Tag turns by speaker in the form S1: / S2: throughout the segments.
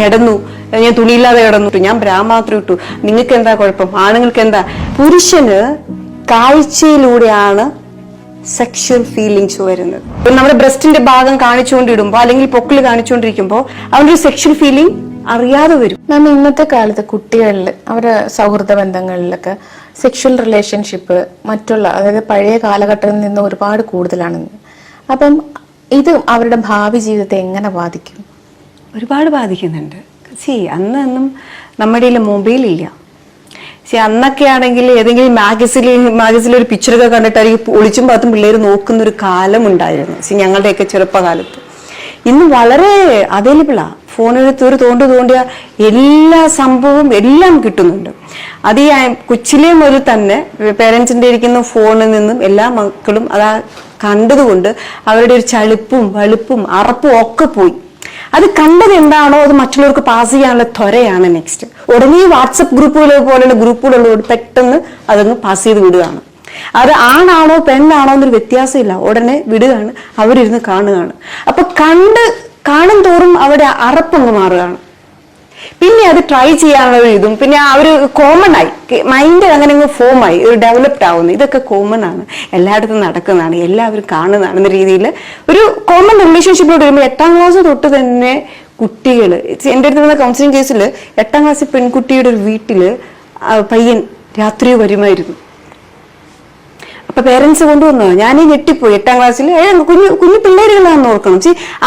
S1: കിടന്നു. ഞാൻ തുണിയില്ലാതെ കിടന്നു. ഞാൻ ബ്രാ മാത്രം ഇട്ടു. നിങ്ങൾക്ക് എന്താ കുഴപ്പം? ആണുങ്ങൾക്ക് എന്താ പുരുഷന് കാഴ്ചയിലൂടെയാണ് സെക്ഷൽ ഫീലിങ്സ് വരുന്നത്. നമ്മുടെ ബ്രസ്റ്റിന്റെ ഭാഗം കാണിച്ചുകൊണ്ടിടുമ്പോ അല്ലെങ്കിൽ പൊക്കിൾ കാണിച്ചുകൊണ്ടിരിക്കുമ്പോൾ അവനൊരു സെക്ഷൽ ഫീലിംഗ് അറിയാതെ വരും.
S2: മാം ഇന്നത്തെ കാലത്ത് കുട്ടികളിൽ അവരുടെ സൗഹൃദ ബന്ധങ്ങളിലൊക്കെ സെക്ഷൽ റിലേഷൻഷിപ്പ് മറ്റുള്ള അതായത് പഴയ കാലഘട്ടത്തിൽ നിന്ന് ഒരുപാട് കൂടുതലാണ്. അപ്പം ഇത് അവരുടെ ഭാവി ജീവിതത്തെ എങ്ങനെ ബാധിക്കും?
S1: ഒരുപാട് ബാധിക്കുന്നുണ്ട്. സി അന്ന് ഒന്നും നമ്മുടെ കയ്യിൽ മൊബൈലില്ല സി അന്നൊക്കെ ആണെങ്കിൽ ഏതെങ്കിലും മാഗസിനിൽ മാഗസിനിൽ ഒരു പിക്ചറൊക്കെ കണ്ടിട്ടായിരിക്കും ഒളിച്ചും പാത്തും പിള്ളേർ നോക്കുന്ന ഒരു കാലം ഉണ്ടായിരുന്നു. സി ഞങ്ങളുടെയൊക്കെ ചെറുപ്പകാലത്ത്. ഇന്ന് വളരെ അവൈലബിളാണ് ഫോണെടുത്ത് ഒരു തോണ്ട് തോണ്ടിയ എല്ലാ സംഭവവും എല്ലാം കിട്ടുന്നുണ്ട്. അത് ഈ കൊച്ചിലെ മുതൽ തന്നെ പേരൻസിന്റെ ഇരിക്കുന്ന ഫോണിൽ നിന്നും എല്ലാ മക്കളും അതാ കണ്ടതുകൊണ്ട് അവരുടെ ഒരു ചളിപ്പും വളുപ്പും അറപ്പും ഒക്കെ പോയി. അത് കണ്ടത് എന്താണോ അത് മറ്റുള്ളവർക്ക് പാസ് ചെയ്യാനുള്ള ത്വരയാണ് നെക്സ്റ്റ് ഉടനെ വാട്സപ്പ് ഗ്രൂപ്പുകൾ പോലെയുള്ള ഗ്രൂപ്പുകളുള്ളവർ പെട്ടെന്ന് അതങ്ങ് പാസ് ചെയ്ത് വിടുകയാണ്. അത് ആണാണോ പെണ്ണാണോ എന്നൊരു വ്യത്യാസമില്ല. ഉടനെ വിടുകയാണ് അവരിരുന്ന് കാണുകയാണ്. അപ്പൊ കണ്ട് കാണും തോറും അവിടെ അറപ്പങ്ങ് മാറുകയാണ്. പിന്നെ അത് ട്രൈ ചെയ്യാനുള്ള ഇതും പിന്നെ ആ ഒരു കോമൺ ആയി. മൈൻഡ് അങ്ങനെ അങ്ങ് ഫോം ആയി ഒരു ഡെവലപ്ഡ് ആവുന്നു. ഇതൊക്കെ കോമൺ ആണ്. എല്ലായിടത്തും നടക്കുന്നതാണ് എല്ലാവരും കാണുന്നതാണ് എന്ന രീതിയിൽ ഒരു കോമൺ റിലേഷൻഷിപ്പിലോട്ട് വരുമ്പോൾ എട്ടാം ക്ലാസ് തൊട്ട് തന്നെ കുട്ടികൾ എന്റെ അടുത്ത് വന്ന കൗൺസിലിംഗ് കേസിൽ എട്ടാം ക്ലാസ്സിൽ പെൺകുട്ടിയുടെ ഒരു വീട്ടിൽ പയ്യൻ രാത്രി വരുമായിരുന്നു. അപ്പൊ പേരൻസ് കൊണ്ടുവന്നു. ഞാൻ ഞെട്ടിപ്പോയി. എട്ടാം ക്ലാസ്സിൽ കുഞ്ഞു കുഞ്ഞു പിള്ളേരുകളാണെന്ന് ഓർക്കണം.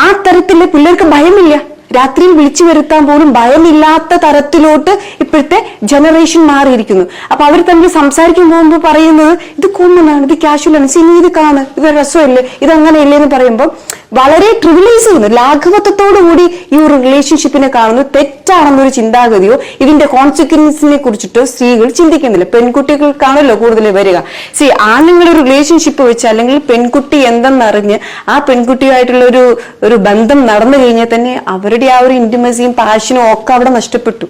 S1: ആ തരത്തിൽ പിള്ളേർക്ക് ഭയമില്ല. രാത്രിയിൽ വിളിച്ചു വരുത്താൻ പോലും ഭയമില്ലാത്ത തരത്തിലോട്ട് ഇപ്പോഴത്തെ ജനറേഷൻ മാറിയിരിക്കുന്നു. അപ്പൊ അവർ തമ്മിൽ സംസാരിക്കാൻ പോകുമ്പോൾ പറയുന്നത് ഇത് കോമൺ ആണ് ഇത് കാഷ്വൽ ആണ് സിനി ഇത് കാണ് ഇത് രസമല്ലേ ഇത് അങ്ങനെയല്ലേ എന്ന് പറയുമ്പോൾ വളരെ ട്രിവിലൈസ് ചെയ്യുന്നു. ലാഘവത്വത്തോടുകൂടി ഈ ഒരു റിലേഷൻഷിപ്പിനെ കാണുന്നു. തെറ്റാണെന്നൊരു ചിന്താഗതിയോ ഇതിന്റെ കോൺസിക്വൻസിനെ കുറിച്ചിട്ടോ സ്ത്രീകൾ ചിന്തിക്കുന്നില്ല. പെൺകുട്ടികൾക്കാണല്ലോ കൂടുതൽ വരിക. സി ആണുങ്ങൾ ഒരു റിലേഷൻഷിപ്പ് വെച്ച് അല്ലെങ്കിൽ പെൺകുട്ടി എന്തെന്നറിഞ്ഞ് ആ പെൺകുട്ടിയായിട്ടുള്ള ഒരു ഒരു ബന്ധം നടന്നു കഴിഞ്ഞാൽ തന്നെ അവരുടെ ആ ഒരു ഇന്റിമസിയും പാഷനും ഒക്കെ അവിടെ നഷ്ടപ്പെട്ടു.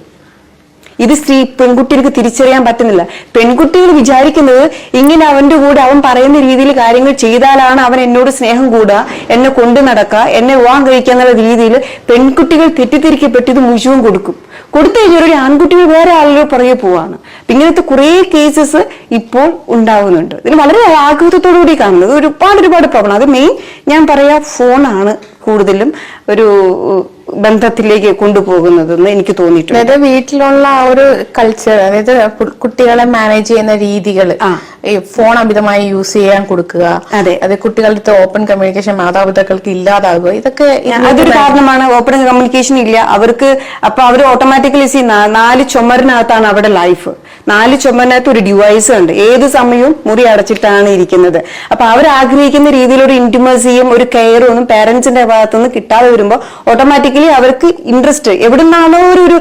S1: ഇത് സ്ത്രീ പെൺകുട്ടികൾക്ക് തിരിച്ചറിയാൻ പറ്റുന്നില്ല. പെൺകുട്ടികൾ വിചാരിക്കുന്നത് ഇങ്ങനെ അവന്റെ കൂടെ അവൻ പറയുന്ന രീതിയിൽ കാര്യങ്ങൾ ചെയ്താലാണ് അവൻ എന്നോട് സ്നേഹം കൂടുക എന്നെ കൊണ്ടു നടക്കുക എന്നെ വിവാഹം കഴിക്കുക എന്നുള്ള രീതിയിൽ പെൺകുട്ടികൾ തെറ്റിദ്ധരിക്കപ്പെട്ട് ഇത് മുഴുവൻ കൊടുക്കും. കൊടുത്തു കഴിഞ്ഞാൽ ഒരു ആൺകുട്ടികൾ വേറെ ആളുകൾ പുറകെ പോവാണ്. ഇങ്ങനത്തെ കുറേ കേസസ് ഇപ്പോൾ ഉണ്ടാവുന്നുണ്ട്. ഇതിന് വളരെ ആഗ്രഹത്തോടു കൂടി കാണുന്നത്. ഒരുപാട് ഒരുപാട് പ്രോബ്ലം അത് മെയിൻ ഞാൻ പറയാ ഫോണാണ് കൂടുതലും ഒരു ബന്ധത്തിലേക്ക് കൊണ്ടുപോകുന്നതെന്ന് എനിക്ക് തോന്നിയിട്ടുണ്ട്.
S2: അതായത് വീട്ടിലുള്ള ആ ഒരു കൾച്ചർ അതായത് കുട്ടികളെ മാനേജ് ചെയ്യുന്ന രീതികൾ ഫോൺ അമിതമായി യൂസ് ചെയ്യാൻ കൊടുക്കുക
S1: അതെ.
S2: അത് കുട്ടികളുടെ അടുത്ത് ഓപ്പൺ കമ്മ്യൂണിക്കേഷൻ മാതാപിതാക്കൾക്ക് ഇല്ലാതാകുക ഇതൊക്കെ
S1: അതൊരു കാരണമാണ്. ഓപ്പൺ കമ്മ്യൂണിക്കേഷൻ ഇല്ല. അവർക്ക് അപ്പൊ അവർ ഓട്ടോമാറ്റിക്കലി സി നാല് ചുമരിനകത്താണ് അവിടെ ലൈഫ് നാല് ചുമരിനകത്ത് ഒരു ഡിവൈസ് ഉണ്ട്. ഏത് സമയവും മുറി അടച്ചിട്ടാണ് ഇരിക്കുന്നത്. അപ്പൊ അവർ ആഗ്രഹിക്കുന്ന രീതിയിലൊരു ഇന്റിമസിയും ഒരു കെയറും ഒന്നും പേരൻസിന്റെ ഭാഗത്തുനിന്ന് കിട്ടാതെ വരുമ്പോൾ ഓട്ടോമാറ്റിക്കലി അവർക്ക് ഇൻട്രസ്റ്റ് എവിടുന്നാണോ ഒരു ഒരു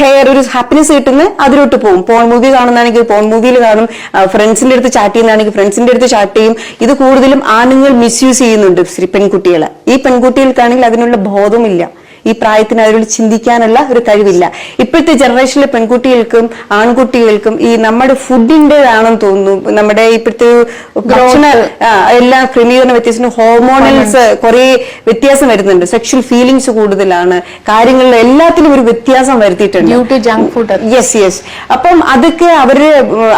S1: കെയർ ഒരു ഹാപ്പിനെസ് കിട്ടുന്നത് അതിലോട്ട് പോകും. പോൺ മൂവി കാണുന്നതാണെങ്കിൽ പോൺ മൂവിയിൽ കാണും. ഫ്രണ്ട്സിന്റെ അടുത്ത് ചാറ്റ് ചെയ്യുന്നതാണെങ്കിൽ ഫ്രണ്ട്സിന്റെ അടുത്ത് ചാറ്റ് ചെയ്യും. ഇത് കൂടുതലും ആണുങ്ങൾ മിസ്യൂസ് ചെയ്യുന്നുണ്ട് പെൺകുട്ടികളെ. ഈ പെൺകുട്ടികൾക്കാണെങ്കിൽ അതിനുള്ള ബോധമില്ല. ഈ പ്രായത്തിന് അവരോട് ചിന്തിക്കാനുള്ള ഒരു കഴിവില്ല. ഇപ്പോഴത്തെ ജനറേഷനിലെ പെൺകുട്ടികൾക്കും ആൺകുട്ടികൾക്കും ഈ നമ്മുടെ ഫുഡിന്റെതാണെന്ന് തോന്നുന്നു. നമ്മുടെ ഇപ്പോഴത്തെ ഭക്ഷണ എല്ലാ ക്രമീകരണ വ്യത്യാസം ഹോർമോണൽസ് കുറെ വ്യത്യാസം വരുന്നുണ്ട്. സെക്ഷൽ ഫീലിങ്സ് കൂടുതലാണ്. കാര്യങ്ങളിൽ എല്ലാത്തിലും ഒരു വ്യത്യാസം വരുത്തിയിട്ടുണ്ട്. യെസ് യെസ് അപ്പം അതൊക്കെ അവർ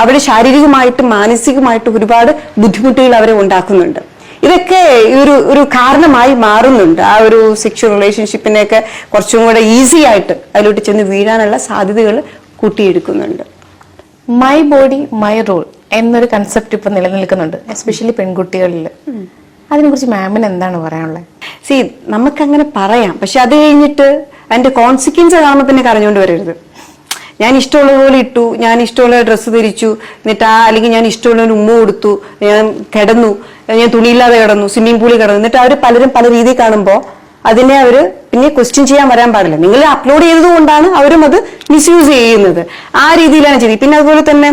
S1: അവരുടെ ശാരീരികമായിട്ടും മാനസികമായിട്ടും ഒരുപാട് ബുദ്ധിമുട്ടുകൾ അവരെ ഉണ്ടാക്കുന്നുണ്ട്. ഇതൊക്കെ ഒരു ഒരു കാരണമായി മാറുന്നുണ്ട്. ആ ഒരു സെക്ഷൽ റിലേഷൻഷിപ്പിനെയൊക്കെ കുറച്ചും കൂടെ ഈസി ആയിട്ട് അതിലോട്ട് ചെന്ന് വീഴാനുള്ള സാധ്യതകൾ കൂട്ടിയെടുക്കുന്നുണ്ട്.
S2: മൈ ബോഡി മൈ റോൾ എന്നൊരു കൺസെപ്റ്റ് ഇപ്പൊ നിലനിൽക്കുന്നുണ്ട് എസ്പെഷ്യലി പെൺകുട്ടികളിൽ അതിനെക്കുറിച്ച് മാമിന് എന്താണ് പറയാനുള്ളത്?
S1: സി നമുക്കങ്ങനെ പറയാം. പക്ഷെ അത് കഴിഞ്ഞിട്ട് അതിന്റെ കോൺസിക്വൻസ് കാണുമ്പോൾ പിന്നെ കരഞ്ഞുകൊണ്ട് വരരുത്. ഞാൻ ഇഷ്ടമുള്ള പോലെ ഇട്ടു ഞാൻ ഇഷ്ടമുള്ള ഡ്രസ്സ് ധരിച്ചു എന്നിട്ട് ആ അല്ലെങ്കിൽ ഞാൻ ഇഷ്ടമുള്ള ഉമ്മ കൊടുത്തു ഞാൻ കിടന്നു ഞാൻ തുണിയില്ലാതെ കിടന്നു സ്വിമ്മിംഗ് പൂളിൽ കിടന്നു. എന്നിട്ട് അവർ പലരും പല രീതിയിൽ കാണുമ്പോൾ അതിനെ അവർ പിന്നെ ക്വസ്റ്റ്യൻ ചെയ്യാൻ വരാൻ പാടില്ല. നിങ്ങൾ അപ്ലോഡ് ചെയ്തതുകൊണ്ടാണ് അവരും അത് മിസ്യൂസ് ചെയ്യുന്നത്. ആ രീതിയിലാണ് ചെയ്തത്. പിന്നെ അതുപോലെ തന്നെ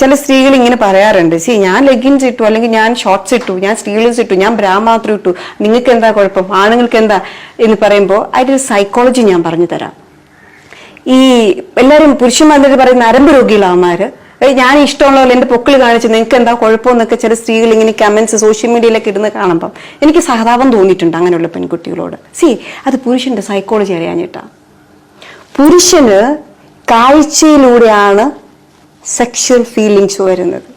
S1: ചില സ്ത്രീകൾ ഇങ്ങനെ പറയാറുണ്ട്. സി ഞാൻ ലെഗിൻസ് ഇട്ടു അല്ലെങ്കിൽ ഞാൻ ഷോർട്സ് ഇട്ടു ഞാൻ സ്ലീവ്ലെസ് ഇട്ടു ഞാൻ ബ്രാ മാത്രം ഇട്ടു. നിങ്ങൾക്ക് എന്താ കുഴപ്പം? ആണുങ്ങൾക്ക് എന്താ? എന്ന് പറയുമ്പോൾ അതിന്റെ ഒരു സൈക്കോളജി ഞാൻ പറഞ്ഞു തരാം. ഈ എല്ലാവരും പുരുഷന്മാരുടെ പറയുന്ന നരമ്പ് രോഗികളാമാര് ഞാൻ ഇഷ്ടമുള്ള എന്റെ പൊക്കിൾ കാണിച്ച് നിങ്ങൾക്ക് എന്താ കുഴപ്പമെന്നൊക്കെ ചില സ്ത്രീകൾ ഇങ്ങനെ കമന്റ്സ് സോഷ്യൽ മീഡിയയിലൊക്കെ ഇടുന്ന കാണുമ്പം എനിക്ക് സഹതാപം തോന്നിയിട്ടുണ്ട് അങ്ങനെയുള്ള പെൺകുട്ടികളോട്. സി അത് പുരുഷന്റെ സൈക്കോളജി അറിയാഞ്ഞിട്ടാ. പുരുഷന് കാഴ്ചയിലൂടെയാണ് സെക്ഷൽ ഫീലിങ്സ് വരുന്നത്.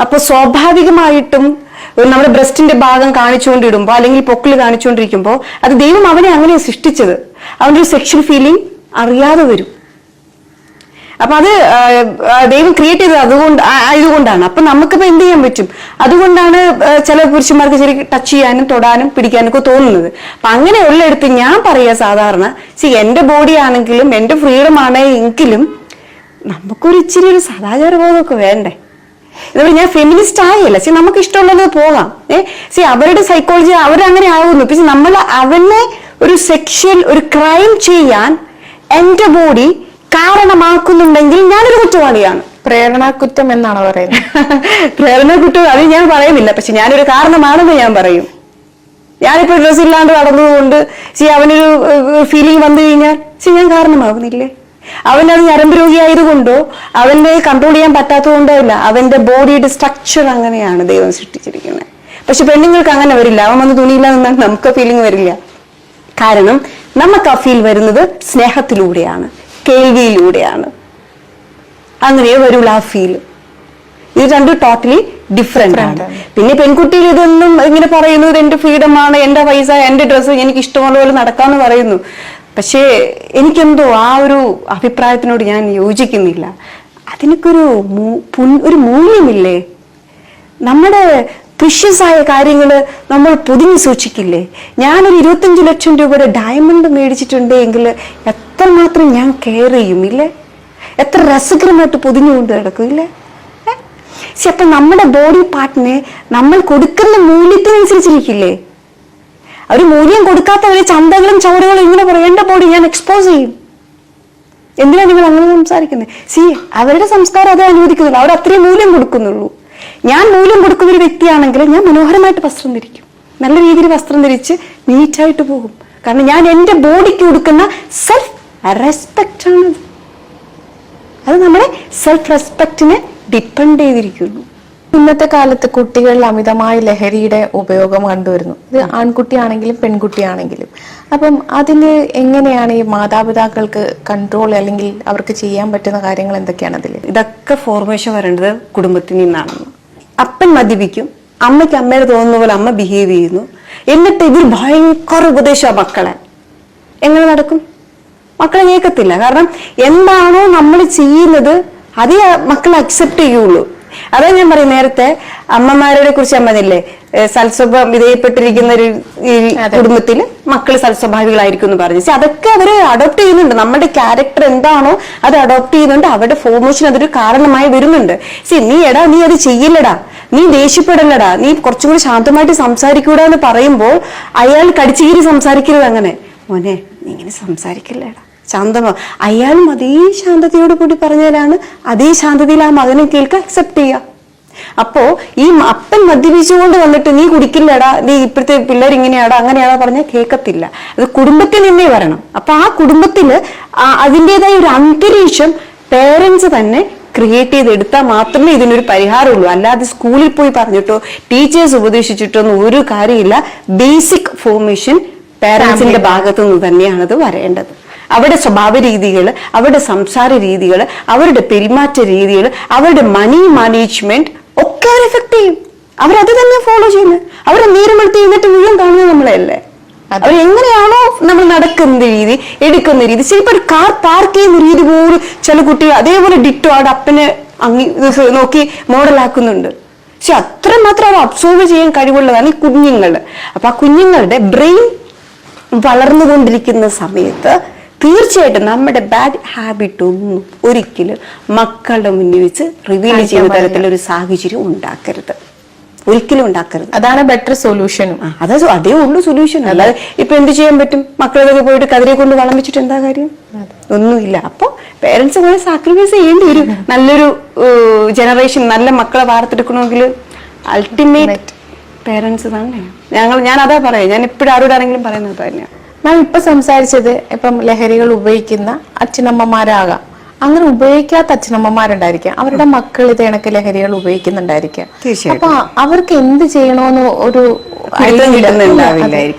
S1: അപ്പൊ സ്വാഭാവികമായിട്ടും നമ്മുടെ ബ്രസ്റ്റിന്റെ ഭാഗം കാണിച്ചുകൊണ്ടിടുമ്പോൾ അല്ലെങ്കിൽ പൊക്കിൾ കാണിച്ചുകൊണ്ടിരിക്കുമ്പോൾ അത് ദൈവം അവനെ അങ്ങനെ സൃഷ്ടിച്ചത്. അവന്റെ ഒരു സെക്ഷൽ ഫീലിംഗ് അറിയാതെ വരും. അപ്പൊ അത് ദൈവം ക്രിയേറ്റ് ചെയ്തത് അതുകൊണ്ട് ആയതുകൊണ്ടാണ്. അപ്പൊ നമുക്കിപ്പോ എന്ത് ചെയ്യാൻ പറ്റും? അതുകൊണ്ടാണ് ചില പുരുഷന്മാർക്ക് ശരി ടച്ച് ചെയ്യാനും തൊടാനും പിടിക്കാനും ഒക്കെ തോന്നുന്നത്. അപ്പൊ അങ്ങനെ ഉള്ളിടത്ത് ഞാൻ പറയാ സാധാരണ സി എന്റെ ബോഡി ആണെങ്കിലും എന്റെ ഫ്രീഡം ആണ് എങ്കിലും നമുക്കൊരു ഇച്ചിരി ഒരു സദാചാര ബോധമൊക്കെ വേണ്ടേ? ഇതുപോലെ ഞാൻ ഫെമിനിസ്റ്റ് ആയില്ല? സി നമുക്ക് ഇഷ്ടമുള്ളത് പോകാം. ഏ? സി അവരുടെ സൈക്കോളജി അവരങ്ങനെ ആവുന്നു. പക്ഷെ നമ്മൾ അവനെ ഒരു സെക്ഷൽ ഒരു ക്രൈം ചെയ്യാൻ എന്റെ ബോഡി കാരണമാക്കുന്നുണ്ടെങ്കിൽ ഞാനൊരു കുറ്റവാളിയാണ്.
S2: പ്രേരണാകുറ്റം എന്നാണ് പറയുന്നത്?
S1: പ്രേരണ കുറ്റം അത് ഞാൻ പറയുന്നില്ല. പക്ഷെ ഞാനൊരു കാരണമാണെന്ന് ഞാൻ പറയും. ഞാനിപ്പോ ഡ്രസ് ഇല്ലാണ്ട് നടന്നതുകൊണ്ട് സി അവനൊരു ഫീലിംഗ് വന്നു കഴിഞ്ഞാൽ സി ഞാൻ കാരണമാകുന്നില്ലേ? അവനത് ഞരമ്പ് രോഗിയായതുകൊണ്ടോ അവന്റെ കൺട്രോൾ ചെയ്യാൻ പറ്റാത്തതുകൊണ്ടോ ഇല്ല അവന്റെ ബോഡിയുടെ സ്ട്രക്ചർ അങ്ങനെയാണ് ദൈവം സൃഷ്ടിച്ചിരിക്കുന്നത്. പക്ഷെ പെണ്ണുങ്ങൾക്ക് അങ്ങനെ വരില്ല. അവൻ വന്ന് തുണിയില്ല നിന്നാൽ നമുക്ക് ഫീലിംഗ് വരില്ല. കാരണം നമുക്ക് ആ ഫീൽ വരുന്നത് സ്നേഹത്തിലൂടെയാണ്. കേൾവിയിലൂടെയാണ്. അങ്ങനെ വരുള്ളൂ ആ ഫീൽ ഇത് രണ്ടും ടോട്ടലി ഡിഫറെന്റ് ആണ്. പിന്നെ പെൺകുട്ടിയിൽ ഇതൊന്നും ഇങ്ങനെ പറയുന്നു ഇത് എന്റെ ഫ്രീഡം ആണ് എന്റെ പൈസ എന്റെ ഡ്രസ്സ് എനിക്ക് ഇഷ്ടമുള്ള പോലെ നടക്കാന്ന് പറയുന്നു. പക്ഷേ എനിക്കെന്തോ ആ ഒരു അഭിപ്രായത്തിനോട് ഞാൻ യോജിക്കുന്നില്ല. അതിനൊക്കെ ഒരു മൂല്യമില്ലേ? നമ്മുടെ പ്രിഷ്യസായ കാര്യങ്ങൾ നമ്മൾ പൊതിഞ്ഞു സൂക്ഷിക്കില്ലേ? ഞാനൊരു ഇരുപത്തഞ്ച് ലക്ഷം രൂപയുടെ ഡയമണ്ട് മേടിച്ചിട്ടുണ്ടെങ്കിൽ എത്രമാത്രം ഞാൻ കെയർ ചെയ്യും ഇല്ലേ? എത്ര രസകരമായിട്ട് പൊതിഞ്ഞുകൊണ്ട് കിടക്കും ഇല്ലേ? പക്ഷെ അപ്പൊ നമ്മുടെ ബോഡി പാർട്ടിനെ നമ്മൾ കൊടുക്കുന്ന മൂല്യത്തിനനുസരിച്ചിരിക്കില്ലേ? ഒരു മൂല്യം കൊടുക്കാത്തവരെ ചന്തകളും ചവറുകളും ഇങ്ങനെ പറയും എന്റെ ബോഡി ഞാൻ എക്സ്പോസ് ചെയ്യും. എന്തിനാണ് നിങ്ങൾ അങ്ങനെ സംസാരിക്കുന്നത്? സി അവരുടെ സംസ്കാരം അത് അനുവദിക്കുന്നില്ല. അവർ അത്രയും മൂല്യം കൊടുക്കുന്നുള്ളൂ. ഞാൻ മൂല്യം കൊടുക്കുന്ന ഒരു വ്യക്തിയാണെങ്കിൽ ഞാൻ മനോഹരമായിട്ട് വസ്ത്രം ധരിക്കും. നല്ല രീതിയിൽ വസ്ത്രം ധരിച്ച് നീറ്റായിട്ട് പോകും. കാരണം ഞാൻ എന്റെ ബോഡിക്ക് കൊടുക്കുന്ന സെൽഫ് റെസ്പെക്റ്റ് ആണ്. അത് നമ്മുടെ സെൽഫ് റെസ്പെക്റ്റിനെ ഡിപ്പെൻഡ് ചെയ്തിരിക്കുന്നു.
S2: ഇന്നത്തെ കാലത്ത് കുട്ടികളിൽ അമിതമായ ലഹരിയുടെ ഉപയോഗം കണ്ടുവരുന്നു. ഇത് ആൺകുട്ടിയാണെങ്കിലും പെൺകുട്ടിയാണെങ്കിലും. അപ്പം അതിന് എങ്ങനെയാണ് ഈ മാതാപിതാക്കൾക്ക് കൺട്രോൾ അല്ലെങ്കിൽ അവർക്ക് ചെയ്യാൻ പറ്റുന്ന കാര്യങ്ങൾ എന്തൊക്കെയാണ് അതിൽ?
S1: ഇതൊക്കെ ഫോർമേഷൻ വരേണ്ടത് കുടുംബത്തിൽ നിന്നാണെന്ന്. അപ്പൻ മദ്യപിക്കും അമ്മയ്ക്ക് അമ്മയുടെ തോന്നുന്ന പോലെ അമ്മ ബിഹേവ് ചെയ്യുന്നു. എന്നിട്ട് ഇതിൽ ഭയങ്കര ഉപദേശമാണ് മക്കളെ. എങ്ങനെ നടക്കും? മക്കളെ കേൾക്കത്തില്ല കാരണം എന്താണോ നമ്മൾ ചെയ്യുന്നത് അതേ മക്കൾ അക്സെപ്റ്റ് ചെയ്യുള്ളൂ. അതാ ഞാൻ പറയും നേരത്തെ അമ്മമാരെ കുറിച്ച് അമ്മതില്ലേ സൽസ്വഭാവം വിധേയപ്പെട്ടിരിക്കുന്ന ഒരു കുടുംബത്തിൽ മക്കൾ സൽസ്വഭാവികളായിരിക്കും എന്ന് പറഞ്ഞു. അതൊക്കെ അവർ അഡോപ്റ്റ് ചെയ്യുന്നുണ്ട്. നമ്മുടെ ക്യാരക്ടർ എന്താണോ അത് അഡോപ്റ്റ് ചെയ്യുന്നുണ്ട്. അവരുടെ ഫോർമേഷൻ അതൊരു കാരണമായി വരുന്നുണ്ട്. സി നീ എടാ നീ അത് ചെയ്യില്ലടാ. നീ ദേഷ്യപ്പെടല്ലടാ. നീ കുറച്ചും കൂടി ശാന്തമായിട്ട് സംസാരിക്കൂടാ എന്ന് പറയുമ്പോൾ അയാൾ കടിച്ചുകീരി സംസാരിക്കരുത് അങ്ങനെ. മോനെ നീ ഇങ്ങനെ സംസാരിക്കില്ലടാ. ശാന്തമോ. അയാളും അതേ ശാന്തതയോട് കൂടി പറഞ്ഞാലാണ് അതേ ശാന്തതയിൽ ആ മകനെ കേൾക്കുക അക്സെപ്റ്റ് ചെയ്യുക അപ്പോ ഈ അപ്പൻ മദ്യപിച്ചുകൊണ്ട് വന്നിട്ട് നീ കുടിക്കില്ലടാ നീ ഇപ്പോഴത്തെ പിള്ളേർ ഇങ്ങനെയാടാ അങ്ങനെയാടാ പറഞ്ഞാൽ കേൾക്കത്തില്ല. അത് കുടുംബത്തിൽ നിന്നേ വരണം. അപ്പൊ ആ കുടുംബത്തിൽ അതിന്റെതായ ഒരു അന്തരീക്ഷം പേരൻസ് തന്നെ ക്രിയേറ്റ് ചെയ്തെടുത്താൽ മാത്രമേ ഇതിനൊരു പരിഹാരമുള്ളൂ. അല്ലാതെ സ്കൂളിൽ പോയി പറഞ്ഞിട്ടോ ടീച്ചേഴ്സ് ഉപദേശിച്ചിട്ടോ ഒന്നും ഒരു കാര്യമില്ല. ബേസിക് ഫോർമേഷൻ പേരൻസിന്റെ ഭാഗത്തു നിന്ന് തന്നെയാണ് അത് വരേണ്ടത്. അവരുടെ സ്വഭാവ രീതികൾ അവരുടെ സംസാര രീതികൾ അവരുടെ പെരുമാറ്റ രീതികൾ അവരുടെ മണി മാനേജ്മെന്റ് ഒക്കെ അവർ എഫക്ട് ചെയ്യും. അവരത് തന്നെ ഫോളോ ചെയ്യുന്നത് അവരെ നേരം എടുത്ത് കഴിഞ്ഞിട്ട് മുഴുവൻ കാണുന്നത് നമ്മളെയല്ലേ അവർ എങ്ങനെയാണോ നമ്മൾ നടക്കുന്ന രീതി എടുക്കുന്ന രീതി. ചിലപ്പോൾ ഒരു കാർ പാർക്ക് ചെയ്യുന്ന രീതി പോലും ചില കുട്ടികൾ അതേപോലെ ഡിറ്റോ അവിടെ അപ്പനെ അങ്ങി നോക്കി മോഡലാക്കുന്നുണ്ട് പക്ഷെ അത്രമാത്രം അവർ അബ്സോർവ് ചെയ്യാൻ കഴിവുള്ളതാണ് ഈ കുഞ്ഞുങ്ങൾ. അപ്പൊ ആ കുഞ്ഞുങ്ങളുടെ ബ്രെയിൻ വളർന്നുകൊണ്ടിരിക്കുന്ന സമയത്ത് തീർച്ചയായിട്ടും നമ്മുടെ ബാഡ് ഹാബിറ്റ് ഒന്നും ഒരിക്കലും മക്കളുടെ മുന്നിൽ വെച്ച് റിവീൽ ചെയ്യുന്ന തരത്തിലൊരു സാഹചര്യം ഉണ്ടാക്കരുത്. ഒരിക്കലും ഉണ്ടാക്കരുത്.
S2: അതാണ് ബെറ്റർ സൊല്യൂഷനും
S1: അതായത് അതേ ഉള്ളു സൊല്യൂഷൻ അല്ലാതെ ഇപ്പൊ എന്ത് ചെയ്യാൻ പറ്റും? മക്കളൊക്കെ പോയിട്ട് കതിരെ കൊണ്ട് വളം വെച്ചിട്ട് എന്താ കാര്യം? ഒന്നുമില്ല. അപ്പൊ പേരൻസ് കുറെ സാക്രിഫൈസ് ചെയ്യേണ്ടി വരും. നല്ലൊരു ജനറേഷൻ നല്ല മക്കളെ വാർത്തെടുക്കണമെങ്കിൽ അൾട്ടിമേറ്റ് പേരൻസ് തന്നെ. ഞങ്ങൾ ഞാൻ അതാ പറയാം. ഞാൻ എപ്പോഴും ആരോടാണെങ്കിലും പറയുന്നത് തന്നെയാണ്
S2: നാം ഇപ്പൊ സംസാരിച്ചത് ഇപ്പം ലഹരികൾ ഉപയോഗിക്കുന്ന അച്ഛനമ്മമാരാകാം. അങ്ങനെ ഉപയോഗിക്കാത്ത അച്ഛനമ്മമാരുണ്ടായിരിക്കാം. അവരുടെ മക്കൾ ഇത് കണക്ക് ലഹരികൾ ഉപയോഗിക്കുന്നുണ്ടായിരിക്കാം. അപ്പൊ അവർക്ക് എന്ത് ചെയ്യണോന്ന് ഒരു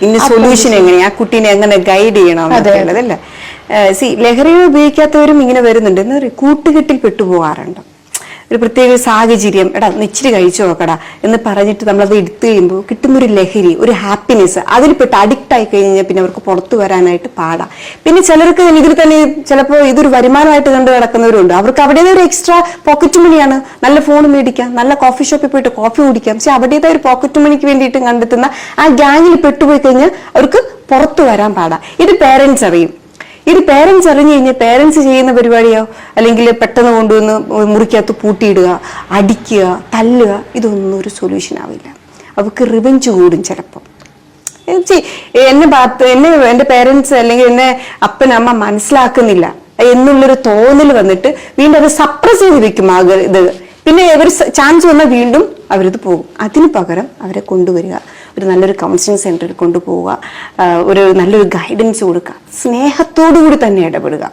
S1: ഇനി സൊല്യൂഷൻ എങ്ങനെയാ? ആ കുട്ടീനെ എങ്ങനെ ഗൈഡ് ചെയ്യണം എന്നൊക്കെയുള്ളതല്ലേ സി ലഹരി ഉപയോഗിക്കാത്തവരും ഇങ്ങനെ വരുന്നുണ്ട്. എന്ന് പറയും കൂട്ടുകെട്ടിൽ പെട്ടുപോകാറുണ്ട്. ഒരു പ്രത്യേക സാഹചര്യം എടാ ഇച്ചിരി കഴിച്ചു നോക്കടാ എന്ന് പറഞ്ഞിട്ട് നമ്മളത് എടുത്തു കഴിയുമ്പോൾ കിട്ടുന്ന ഒരു ലഹരി ഒരു ഹാപ്പിനെസ് അതിൽ പെട്ട് അഡിക്റ്റ് ആയി കഴിഞ്ഞാൽ പിന്നെ അവർക്ക് പുറത്തു വരാനായിട്ട് പാടാ. പിന്നെ ചിലർക്ക് ഇതിൽ തന്നെ ചിലപ്പോൾ ഇതൊരു വരുമാനമായിട്ട് കണ്ടു കിടക്കുന്നവരുണ്ട് അവർക്ക് അവിടെ ഒരു എക്സ്ട്രാ പോക്കറ്റ് മണിയാണ് നല്ല ഫോൺ മേടിക്കാം നല്ല കോഫി ഷോപ്പിൽ പോയിട്ട് കോഫി കുടിക്കാം. പക്ഷെ അവിടേതായ ഒരു പോക്കറ്റ് മണിക്ക് വേണ്ടിയിട്ട് കണ്ടെത്തുന്ന ആ ഗ്യാങ്ങിൽ പെട്ടുപോയി കഴിഞ്ഞാൽ അവർക്ക് പുറത്തു വരാൻ പാടാ. ഇത് പേരൻസ് അറിയും. ഇത് പേരൻസ് അറിഞ്ഞു കഴിഞ്ഞാൽ പേരൻസ് ചെയ്യുന്ന പരിപാടിയോ? അല്ലെങ്കിൽ പെട്ടെന്ന് കൊണ്ടുവന്ന് മുറിക്കകത്ത് പൂട്ടിയിടുക അടിക്കുക തല്ലുക ഇതൊന്നും ഒരു സൊല്യൂഷൻ ആവില്ല. അവർക്ക് റിവെഞ്ച് കൂടും ചിലപ്പോൾ ചി- എന്നെ എന്നെ എന്റെ പേരൻസ് അല്ലെങ്കിൽ എന്നെ അപ്പൻ അമ്മ മനസ്സിലാക്കുന്നില്ല. എന്നുള്ളൊരു തോന്നൽ വന്നിട്ട് വീണ്ടും അത് സപ്രസ് ചെയ്ത് വെക്കും ആ ഇത് പിന്നെ അവർ ചാൻസ് വന്നാൽ വീണ്ടും അവരിത് പോകും. അതിന് പകരം അവരെ കൊണ്ടുവരിക. ഒരു നല്ലൊരു കൗൺസിലിംഗ് സെന്ററിൽ കൊണ്ടുപോവുക. ഒരു നല്ലൊരു ഗൈഡൻസ് കൊടുക്കുക. സ്നേഹത്തോടു കൂടി തന്നെ ഇടപെടുക.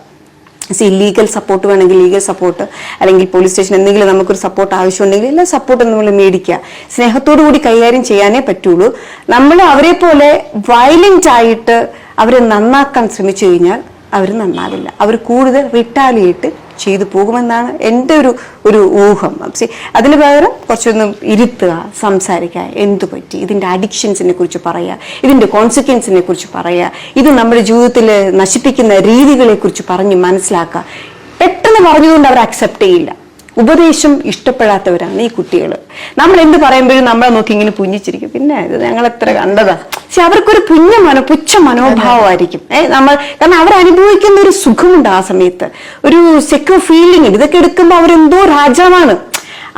S1: സി ലീഗൽ സപ്പോർട്ട് വേണമെങ്കിൽ ലീഗൽ സപ്പോർട്ട് അല്ലെങ്കിൽ പോലീസ് സ്റ്റേഷൻ എന്തെങ്കിലും നമുക്കൊരു സപ്പോർട്ട് ആവശ്യമുണ്ടെങ്കിൽ എല്ലാ സപ്പോർട്ടും നമ്മൾ മേടിക്കുക. സ്നേഹത്തോടു കൂടി കൈകാര്യം ചെയ്യാനേ പറ്റുള്ളൂ. നമ്മൾ അവരെ പോലെ വയലന്റ് ആയിട്ട് അവരെ നന്നാക്കാൻ ശ്രമിച്ചു കഴിഞ്ഞാൽ അവർ നന്നാവില്ല. അവർ കൂടുതൽ റിട്ടാലിയേറ്റ് ചെയ്തു പോകുമെന്നാണ് എന്റെ ഒരു ഒരു ഊഹം. സി അതിന് പകരം കുറച്ചൊന്നും ഇരുത്തുക സംസാരിക്കുക എന്തു പറ്റി? ഇതിന്റെ അഡിക്ഷൻസിനെ കുറിച്ച് പറയുക ഇതിന്റെ കോൺസിക്വൻസിനെ കുറിച്ച് പറയുക ഇത് നമ്മുടെ ജീവിതത്തിൽ നശിപ്പിക്കുന്ന രീതികളെ കുറിച്ച് പറഞ്ഞ് മനസ്സിലാക്കുക. പെട്ടെന്ന് പറഞ്ഞുകൊണ്ട് അവർ അക്സെപ്റ്റ് ചെയ്യില്ല. ഉപദേശം ഇഷ്ടപ്പെടാത്തവരാണ് ഈ കുട്ടികൾ നമ്മൾ എന്ത് പറയുമ്പോഴും നമ്മളെ നോക്കി ഇങ്ങനെ പുഞ്ഞിച്ചിരിക്കും പിന്നെ ഇത് ഞങ്ങൾ എത്ര കണ്ടതാ. പക്ഷെ അവർക്കൊരു പുഞ്ഞ മനോ പുച്ഛ മനോഭാവമായിരിക്കും. ഏഹ് നമ്മൾ കാരണം അവർ അനുഭവിക്കുന്ന ഒരു സുഖമുണ്ട് ആ സമയത്ത്. ഒരു സെക്യൂർ ഫീലിംഗ് ഇതൊക്കെ എടുക്കുമ്പോൾ അവരെന്തോ രാജാവാണ്.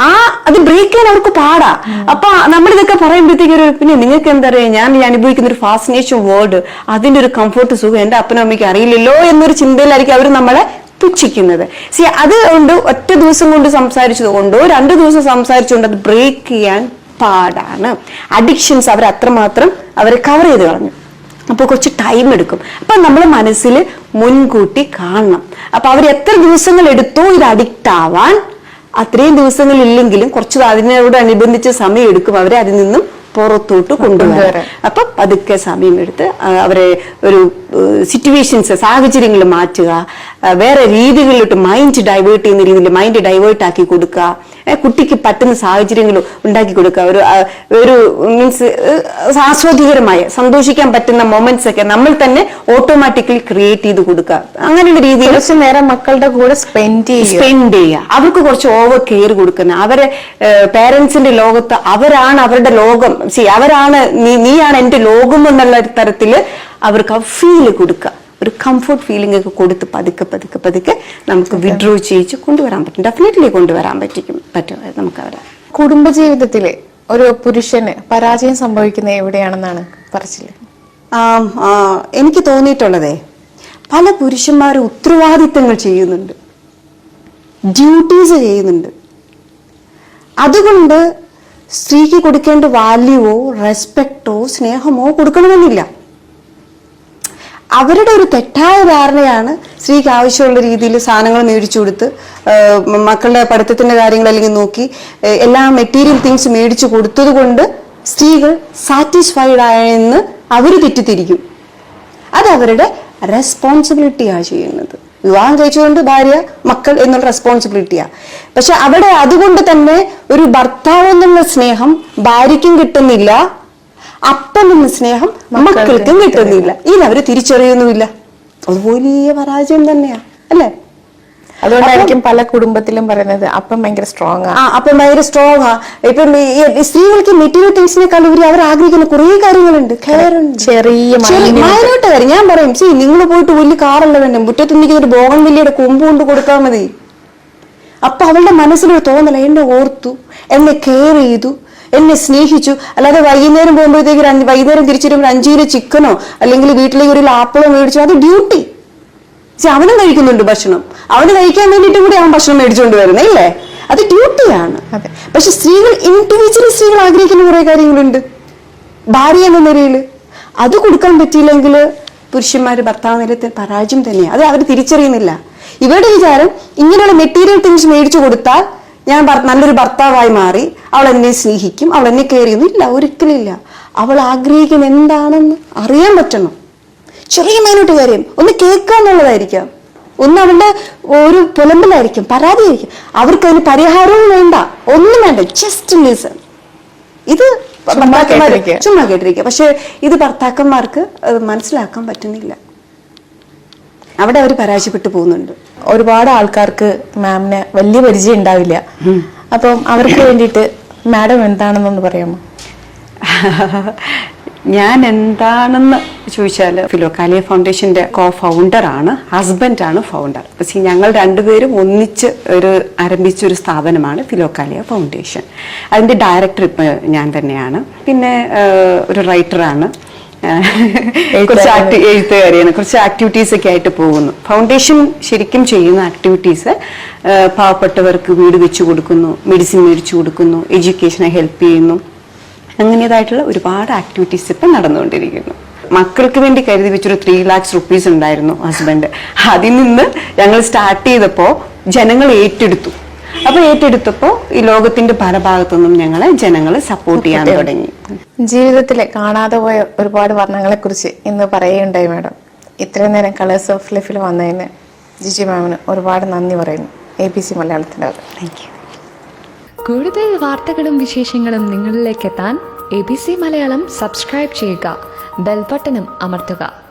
S1: ആ അത് ബ്രേക്ക് ചെയ്യാൻ അവർക്ക് പാടാ. അപ്പൊ നമ്മൾ ഇതൊക്കെ പറയുമ്പോഴത്തേക്ക് ഒരു പിന്നെ നിങ്ങൾക്ക് എന്താ പറയുക ഞാൻ ഈ അനുഭവിക്കുന്ന ഒരു ഫാസിനേഷൻ വേർഡ് അതിന്റെ ഒരു കംഫർട്ട് സുഖം എന്റെ അപ്പനും അമ്മയ്ക്ക് അറിയില്ലല്ലോ എന്നൊരു ചിന്തയിലായിരിക്കും അവർ നമ്മളെ പുച്ഛിക്കുന്നത് സി അത് കൊണ്ട് ഒറ്റ ദിവസം കൊണ്ട് സംസാരിച്ചത് കൊണ്ടോ രണ്ട് ദിവസം സംസാരിച്ചുകൊണ്ട് അത് ബ്രേക്ക് ചെയ്യാൻ പാടാണ്. അഡിക്ഷൻസ് അവർ അത്രമാത്രം അവർ കവർ ചെയ്ത് കളഞ്ഞു. അപ്പോൾ കുറച്ച് ടൈം എടുക്കും. അപ്പൊ നമ്മൾ മനസ്സിൽ മുൻകൂട്ടി കാണണം. അപ്പൊ അവർ എത്ര ദിവസങ്ങൾ എടുത്തോ ഇത് അഡിക്റ്റ് ആവാൻ അത്രയും ദിവസങ്ങളില്ലെങ്കിലും കുറച്ച് അതിനോട് അനുബന്ധിച്ച സമയം എടുക്കും അവരെ അതിൽ നിന്നും പുറത്തോട്ട് കൊണ്ടുവരാൻ.
S2: കൊണ്ടുവരാൻ.
S1: അപ്പൊ പതുക്കെ സമയമെടുത്ത് അവരെ ഒരു സിറ്റുവേഷൻസ് സാഹചര്യങ്ങൾ മാറ്റുക. വേറെ രീതികളിലോട്ട് മൈൻഡ് ഡൈവേർട്ട് ചെയ്യുന്ന രീതിയിൽ മൈൻഡ് ഡൈവേർട്ട് ആക്കി കൊടുക്കുക. കുട്ടിക്ക് പറ്റുന്ന സാഹചര്യങ്ങൾ ഉണ്ടാക്കി കൊടുക്കുക. ഒരു ഒരു മീൻസ് ആസ്വാദികരമായ സന്തോഷിക്കാൻ പറ്റുന്ന മൊമെന്റ്സ് ഒക്കെ നമ്മൾ തന്നെ ഓട്ടോമാറ്റിക്കലി ക്രിയേറ്റ് ചെയ്ത് കൊടുക്കുക. അങ്ങനെയുള്ള രീതിയിൽ
S2: കുറച്ച് നേരം മക്കളുടെ കൂടെ സ്പെൻഡ് ചെയ്യുക.
S1: സ്പെൻഡ് ചെയ്യുക. അവർക്ക് കുറച്ച് ഓവർ കെയർ കൊടുക്കുന്ന അവരെ പേരൻസിന്റെ ലോകത്ത് അവരാണ് അവരുടെ ലോകം. സി അവരാണ് നീ നീയാണ് എന്റെ ലോകം എന്നുള്ള തരത്തിൽ അവർക്ക് ആ ഫീൽ കൊടുക്കുക. ഒരു കംഫർട്ട് ഫീലിംഗ് ഒക്കെ കൊടുത്ത് പതുക്കെ പതുക്കെ പതുക്കെ നമുക്ക് വിഡ്രോ ചെയ്യിച്ച് കൊണ്ടുവരാൻ പറ്റും. ഡെഫിനറ്റ്ലി കൊണ്ടുവരാൻ പറ്റിക്കും പറ്റും നമുക്ക് അവരെ.
S2: കുടുംബജീവിതത്തിൽ ഒരു പുരുഷന് പരാജയം സംഭവിക്കുന്നത് എവിടെയാണെന്നാണ്
S1: പറച്ചിൽ? എനിക്ക് തോന്നിയിട്ടുള്ളതേ പല പുരുഷന്മാരും ഉത്തരവാദിത്തങ്ങൾ ചെയ്യുന്നുണ്ട്. ഡ്യൂട്ടീസ് ചെയ്യുന്നുണ്ട്. അതുകൊണ്ട് സ്ത്രീക്ക് കൊടുക്കേണ്ട വാല്യുവോ റെസ്പെക്റ്റോ സ്നേഹമോ കൊടുക്കണമെന്നില്ല. അവരുടെ ഒരു തെറ്റായ ധാരണയാണ് സ്ത്രീക്ക് ആവശ്യമുള്ള രീതിയിൽ സാധനങ്ങൾ മേടിച്ചു കൊടുത്ത് മക്കളുടെ പഠിത്തത്തിന്റെ കാര്യങ്ങൾ അല്ലെങ്കിൽ നോക്കി എല്ലാ മെറ്റീരിയൽ തിങ്സ് മേടിച്ചു കൊടുത്തത് കൊണ്ട് സ്ത്രീകൾ സാറ്റിസ്ഫൈഡ് ആയെന്ന് അവർ തെറ്റിദ്ധരിക്കും. അത് അവരുടെ റെസ്പോൺസിബിലിറ്റിയാണ് ചെയ്യുന്നത്. വിവാഹം കഴിച്ചുകൊണ്ട് ഭാര്യ മക്കൾ എന്നുള്ള റെസ്പോൺസിബിലിറ്റിയാ പക്ഷെ അവിടെ അതുകൊണ്ട് തന്നെ ഒരു ഭർത്താവ് എന്നുള്ള സ്നേഹം ഭാര്യയ്ക്കും കിട്ടുന്നില്ല അപ്പൻ എന്ന സ്നേഹം മക്കൾക്കും കിട്ടുന്നില്ല. ഇത് അവർ തിരിച്ചറിയുന്നുമില്ല. അത് വലിയ പരാജയം തന്നെയാ അല്ലേ?
S2: അതുകൊണ്ടായിരിക്കും പല കുടുംബത്തിലും പറയുന്നത് അപ്പം ഭയങ്കര സ്ട്രോങ് ആ.
S1: അപ്പം ഭയങ്കര സ്ട്രോങ് ആ. ഇപ്പം സ്ത്രീകൾക്ക് മെറ്റീരിയൽ തിങ്സിനേക്കാൾ ഉപരി അവർ ആഗ്രഹിക്കുന്ന കുറേ കാര്യങ്ങളുണ്ട്.
S2: ചെറിയ
S1: മൈനോട്ട് കാര്യം. ഞാൻ പറയും സി നിങ്ങൾ പോയിട്ട് വലിയ കാറല്ല വേണ്ട മുറ്റത്ത് നിൽക്കുന്ന ഒരു ബോഗൻ വലിയുടെ കൊമ്പ് കൊണ്ട് കൊടുത്താൽ മതി. അപ്പൊ അവളുടെ മനസ്സിലൊരു തോന്നല എന്നെ ഓർത്തു എന്നെ കെയർ ചെയ്തു എന്നെ സ്നേഹിച്ചു. അല്ലാതെ വൈകുന്നേരം പോകുമ്പോഴത്തേക്ക് വൈകുന്നേരം തിരിച്ചു വരുമ്പോൾ അഞ്ചു കിലോ ചിക്കനോ അല്ലെങ്കിൽ വീട്ടിലേക്ക് ഒരു ആപ്പിളോ മേടിച്ചു അത് ഡ്യൂട്ടി. പക്ഷെ അവനും കഴിക്കുന്നുണ്ട് ഭക്ഷണം. അവന് കഴിക്കാൻ വേണ്ടിയിട്ട് കൂടി അവൻ ഭക്ഷണം മേടിച്ചുകൊണ്ട് വരുന്നത് ഇല്ലേ? അത് ഡ്യൂട്ടിയാണ്. പക്ഷെ സ്ത്രീകൾ ഇൻഡിവിജ്വലി സ്ത്രീകൾ ആഗ്രഹിക്കുന്ന കുറെ കാര്യങ്ങളുണ്ട്. ഭാര്യ എന്ന നിലയിൽ അത് കൊടുക്കാൻ പറ്റിയില്ലെങ്കിൽ പുരുഷന്മാർ ഭർത്താവ് നിലത്തിൽ പരാജയം തന്നെയാണ് അത് അവർ തിരിച്ചറിയുന്നില്ല. ഇവരുടെ വിചാരം ഇങ്ങനെയുള്ള മെറ്റീരിയൽ തിങ്സ് മേടിച്ചു കൊടുത്താൽ ഞാൻ നല്ലൊരു ഭർത്താവായി മാറി. അവൾ എന്നെ സ്നേഹിക്കും അവൾ എന്നെ കെയർ ചെയ്യുന്നു. ഇല്ല ഒരിക്കലും ഇല്ല അവൾ ആഗ്രഹിക്കുന്ന എന്താണെന്ന് അറിയാൻ പറ്റണം. ചെറിയ മൈനോട്ട് കാര്യം. ഒന്ന് കേൾക്കുക എന്നുള്ളതായിരിക്കാം. ഒന്ന് അവളുടെ ഒരു പുലമ്പിലായിരിക്കും പരാതിയായിരിക്കും. അവർക്ക് അതിന് പരിഹാരവും വേണ്ട. ഒന്നും വേണ്ട. ജസ്റ്റ് ലിസൺ ഇത്. ചുമ്മാ കേട്ടിരിക്കുക. പക്ഷെ ഇത് ഭർത്താക്കന്മാർക്ക് അത് മനസ്സിലാക്കാൻ പറ്റുന്നില്ല. അവിടെ അവർ പരാജയപ്പെട്ടു പോകുന്നുണ്ട്.
S2: ഒരുപാട് ആൾക്കാർക്ക് മാമിന് വലിയ പരിചയം ഉണ്ടാവില്ല. അപ്പം അവർക്ക് വേണ്ടിയിട്ട് മാഡം എന്താണെന്നൊന്ന് പറയാമോ?
S1: ഞാൻ എന്താണെന്ന് ചോദിച്ചാൽ ഫിലോക്കാലിയ ഫൗണ്ടേഷന്റെ കോ ഫൗണ്ടർ ആണ് ഹസ്ബൻഡ് ആണ് ഫൗണ്ടർ പക്ഷേ ഞങ്ങൾ രണ്ടുപേരും ഒന്നിച്ച് ഒരു ആരംഭിച്ച ഒരു സ്ഥാപനമാണ് ഫിലോക്കാലിയ ഫൗണ്ടേഷൻ. അതിന്റെ ഡയറക്ടർ ഇപ്പം ഞാൻ തന്നെയാണ്. പിന്നെ ഒരു റൈറ്ററാണ് കുറച്ച് ആക്ടി- എഴുത്തുകാരിയാണ്. കുറച്ച് ആക്ടിവിറ്റീസ് ഒക്കെ ആയിട്ട് പോകുന്നു. ഫൗണ്ടേഷൻ ശരിക്കും ചെയ്യുന്ന ആക്ടിവിറ്റീസ് പാവപ്പെട്ടവർക്ക് വീട് വെച്ചു കൊടുക്കുന്നു മെഡിസിൻ മേടിച്ചു കൊടുക്കുന്നു എഡ്യൂക്കേഷനെ ഹെൽപ്പ് ചെയ്യുന്നു. അങ്ങനേതായിട്ടുള്ള ഒരുപാട് ആക്ടിവിറ്റീസ് ഇപ്പം നടന്നുകൊണ്ടിരിക്കുന്നു. മക്കൾക്ക് വേണ്ടി കരുതി വെച്ചൊരു ത്രീ ലാക്സ് റുപ്പീസ് ഉണ്ടായിരുന്നു ഹസ്ബൻഡ് അതിൽ നിന്ന് ഞങ്ങൾ സ്റ്റാർട്ട് ചെയ്തപ്പോൾ ജനങ്ങൾ ഏറ്റെടുത്തു. അപ്പൊ ഏറ്റെടുത്തപ്പോൾ ഈ ലോകത്തിന്റെ പല ഭാഗത്തുനിന്നും ഞങ്ങളെ ജനങ്ങൾ സപ്പോർട്ട് ചെയ്യാൻ തുടങ്ങി.
S2: ജീവിതത്തിലെ കാണാതെ പോയ ഒരുപാട് വർണങ്ങളെ കുറിച്ച് ഇന്ന് പറയുകയുണ്ടായി മാഡം. ഇത്രയും നേരം കളേഴ്സ് ഓഫ് ലൈഫിൽ വന്നതിന് ജിജി മാമിന് ഒരുപാട് നന്ദി പറയുന്നു. എ ബി സി മലയാളത്തിന്റെ
S1: താങ്ക് യു
S3: കൂടുതൽ വാർത്തകളും വിശേഷങ്ങളും നിങ്ങളിലേക്ക് എത്താൻ A B C Malayalam subscribe ചെയ്യുക. ബെൽബട്ടനും അമർത്തുക.